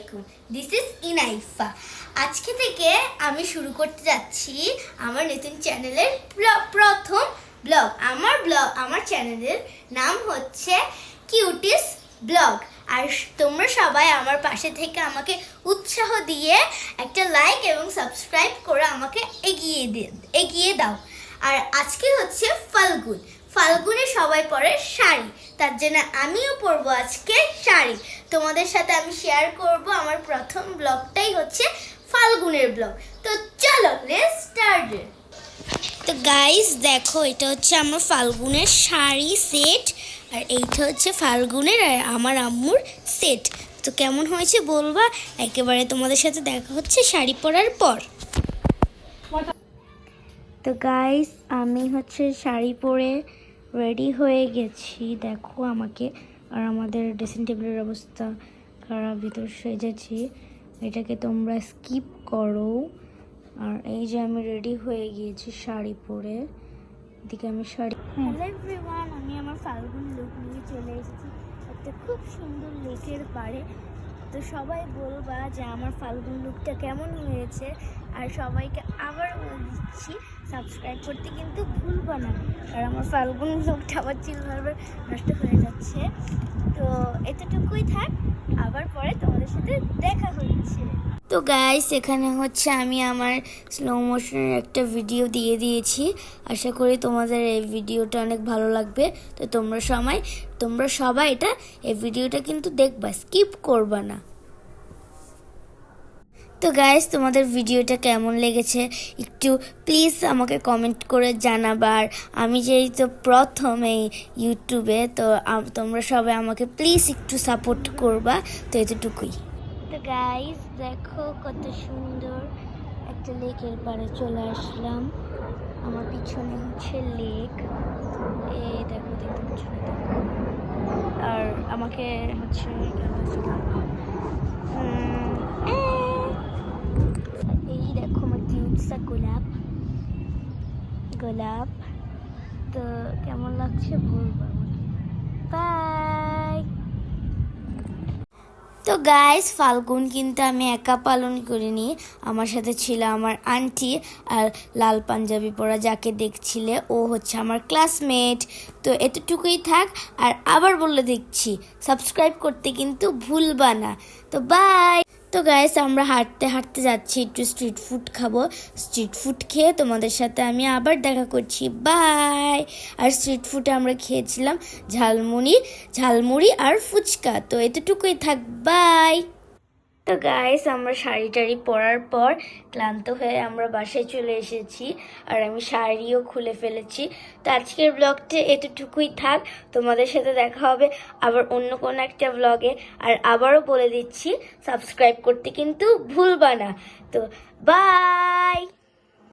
আলাইকুম। This is ইনাইফা আজকে থেকে আমি শুরু করতে যাচ্ছি আমার নতুন চ্যানেলের প্রথম ব্লগ। আমার ব্লগ, আমার চ্যানেলের নাম হচ্ছে কিউটিস ব্লগ। আর তোমরা সবাই আমার পাশে থেকে আমাকে উৎসাহ দিয়ে একটা লাইক এবং সাবস্ক্রাইব করে আমাকে এগিয়ে এগিয়ে দাও। আর আজকে হচ্ছে ফাল্গুন। ফাল্গুনে সবাই পরে শাড়ি। তার জন্য আমিও পরবো আজকে শাড়ি। তোমাদের সাথে আমি শেয়ার করব আমার প্রথম ব্লগটাই হচ্ছে ফাল্গুনের ব্লগ তো চলো লেটস স্টার্ট তো গাইস দেখো, এটা হচ্ছে আমার ফাল্গুনের শাড়ি সেট আর এইটা হচ্ছে ফাল্গুনের আর আমার আম্মুর সেট তো কেমন হয়েছে বলবা? একেবারে তোমাদের সাথে দেখা হচ্ছে শাড়ি পরার পর। তো গাইস আমি হচ্ছে শাড়ি পরে রেডি হয়ে গেছি। দেখো আমাকে আর আমাদের ড্রেসিং টেবিলের অবস্থা খারাপ, ভিতর সেজেছি এটাকে তোমরা স্কিপ করো। আর এই যে আমি রেডি হয়ে গিয়েছি শাড়ি পরে। এদিকে আমি শাড়ি আমি আমার ফাল্গুন লুক নিয়ে চলে এসেছি। একটা খুব সুন্দর লেকের পাড়ে তো সবাই বলবা যে আমার ফাল্গুন লুকটা কেমন হয়েছে? আর সবাইকে আবার বলে দিচ্ছি সাবস্ক্রাইব করতে কিন্তু ভুলবা না। আর আমার ফাল্গুন লুকটা আবার চিল বারবার নষ্ট হয়ে যাচ্ছে। তো এতটুকুই থাক, আবার পরে তোমাদের সাথে দেখা হচ্ছে। তো গাইস এখানে হচ্ছে আমি আমার স্লো মোশনের একটা ভিডিও দিয়ে দিয়েছি। আশা করি তোমাদের এই ভিডিওটা অনেক ভালো লাগবে। তো তোমরা সবাই তোমরা সবাই এটা, এই ভিডিওটা কিন্তু দেখবা স্কিপ করবা না। তো গাইস তোমাদের ভিডিওটা কেমন লেগেছে? একটু প্লিজ আমাকে কমেন্ট করে জানাবার আমি যেই তো প্রথম এই ইউটিউবে তো তোমরা সবাই আমাকে প্লিজ একটু সাপোর্ট করবা। তো এতটুকুই। তো গাইস দেখো কত সুন্দর একটা লেকের পাড়ে চলে আসলাম। আমার পিছনে হচ্ছে লেক এই দেখো দেখতে পিছনে, দেখো। আর আমাকে হচ্ছে উম, আহ, এই দেখো আমার কিউটসা গোলাপ গোলাপ তো কেমন লাগছে বলব বাই তো গাইস ফাল্গুন কিন্তু আমি একা পালন করিনি। আমার সাথে ছিল আমার আন্টি আর লাল পাঞ্জাবি পরা যাকে দেখছিলে, ও হচ্ছে আমার ক্লাসমেট তো এতটুকুই থাক, আর আবার বলে দেখছি সাবস্ক্রাইব করতে কিন্তু ভুলবা না। তো বাই তো গাইস আমরা হাঁটতে হাঁটতে যাচ্ছি, একটু স্ট্রিট ফুড খাব। স্ট্রিট ফুড খেয়ে তোমাদের সাথে আমি আবার দেখা করছি। বাই আর স্ট্রিট ফুডে আমরা খেয়েছিলাম ঝালমুড়ি ঝালমুড়ি আর ফুচকা। তো এতটুকুই থাক বাই তো গাইস আমরা শাড়ি টাড়ি পরার পর ক্লান্ত হয়ে আমরা বাসায় চলে এসেছি আর আমি শাড়িও খুলে ফেলেছি। তো আজকের ব্লগটা এতটুকুই থাক, তোমাদের সাথে দেখা হবে আবার অন্য কোনো একটা ব্লগে আর আবারও বলে দিচ্ছি সাবস্ক্রাইব করতে কিন্তু ভুলবা না। তো বাই